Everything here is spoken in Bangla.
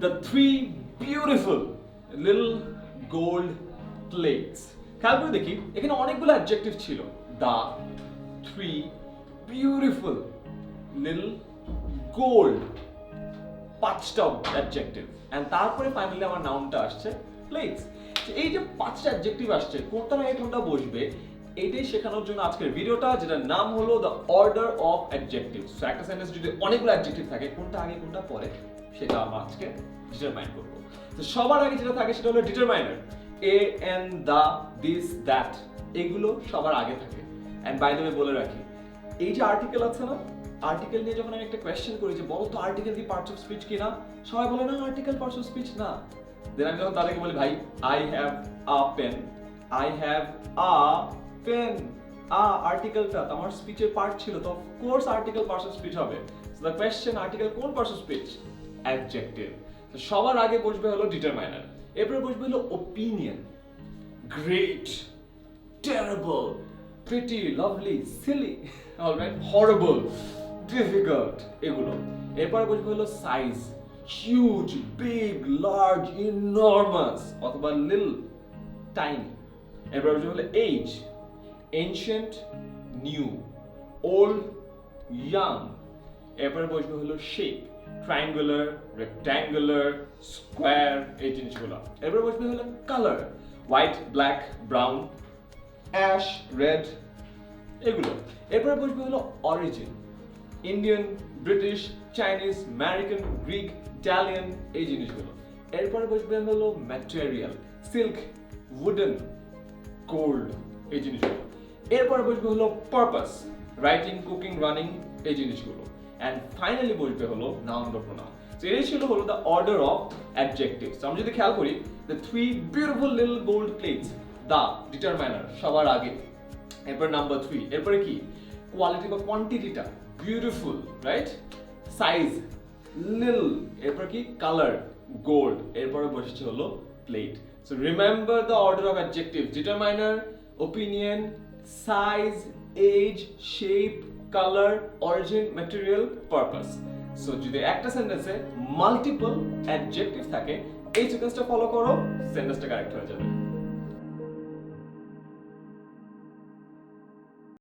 the three beautiful little gold plates. খেয়াল দেখি, এখানে অনেকগুলো অ্যাডজেক্টিভ ছিল। The three beautiful little gold পাঁচটা অ্যাডজেক্টিভ এন্ড তারপরে ফাইনালি আমার নাউনটা আসছে প্লেটস এই যে পাঁচটা অ্যাডজেক্টিভ আসছে, কোনটা না কোনটা বসবে এইটাই শেখানোর জন্য আজকের ভিডিওটা যেটার নাম হলো the order of adjective so একটা সেন্টেন্স যদি অনেকগুলো অ্যাডজেক্টিভ থাকে, কোনটা আগে, কোনটা পরে? সেটা আমরা আজকে ডিটারমাইন করব। তো সবার আগে যেটা থাকে সেটা হলো determiner a an the this that এগুলো সবার আগে থাকে। এন্ড বাই দ্য বলে রাখি, এই যে আর্টিকেল আছে না আর্টিকেল নিয়ে যখন আমি একটা কোয়েশ্চেন করি যে, বলো তো আর্টিকেল কি পার্টস অফ স্পিচ কিনা? সবাই বলে, না আর্টিকেল পার্টস অফ স্পিচ না। দেন আমি যখন তাদেরকে বলি, ভাই I have a pen I have a pen a আর্টিকেলটা তো আমার স্পিচের পার্ট ছিল, তো course article parts of speech হবে। দ্য কোয়েশ্চেন আর্টিকেল কোন পার্টস অফ স্পিচ অ্যাডজেক্টিভ সবার আগে বসবে হলো ডিটারমাইনার এরপরে বসবে হলো opinion great terrible, pretty lovely silly alright, horrible, difficult এগুলো। এরপর বলব হলো size huge big large enormous অথবা লিল টাইনি এরপর বলব হলো age ancient new old young এরপরে বসবে হলো শেপ ট্রায়াঙ্গুলার রেক্ট্যাঙ্গুলার স্কোয়ার এই জিনিসগুলো। এরপরে বসবে হলো colour white black brown ash red এগুলো। এরপরে বসবে হলো origin Indian British Chinese American Greek Italian এই জিনিসগুলো। এরপরে বসবে হলো ম্যাটেরিয়াল সিল্ক উডেন গোল্ড এই জিনিসগুলো। এরপরে বসবে হলো পারপাস রাইটিং কুকিং রানিং এই জিনিসগুলো। অ্যান্ড ফাইনালি বসবে হলো নাউন বা প্রোনাউন তো এই ছিল হলো দ্য অর্ডার অফ অ্যাডজেক্টিভস আমরা যদি খেয়াল করি the three beautiful little gold plates the determiner সবার আগে। এরপর নাম্বার থ্রি এরপরে কি? কোয়ালিটি বা কোয়ান্টিটিটা বিউটিফুল রাইট সাইজ লিল এরপর কি? কালার গোল্ড এরপরে বসেছে হলো plate so remember the order of adjective determiner opinion size age shape colour origin material purpose so যদি একটা সেন্টেন্সে মাল্টিপল অ্যাডজেক্টিভ থাকে, এই সিকোয়েন্সটা ফলো করো সেন্টেন্সটা কারেক্ট হয়ে যাবে।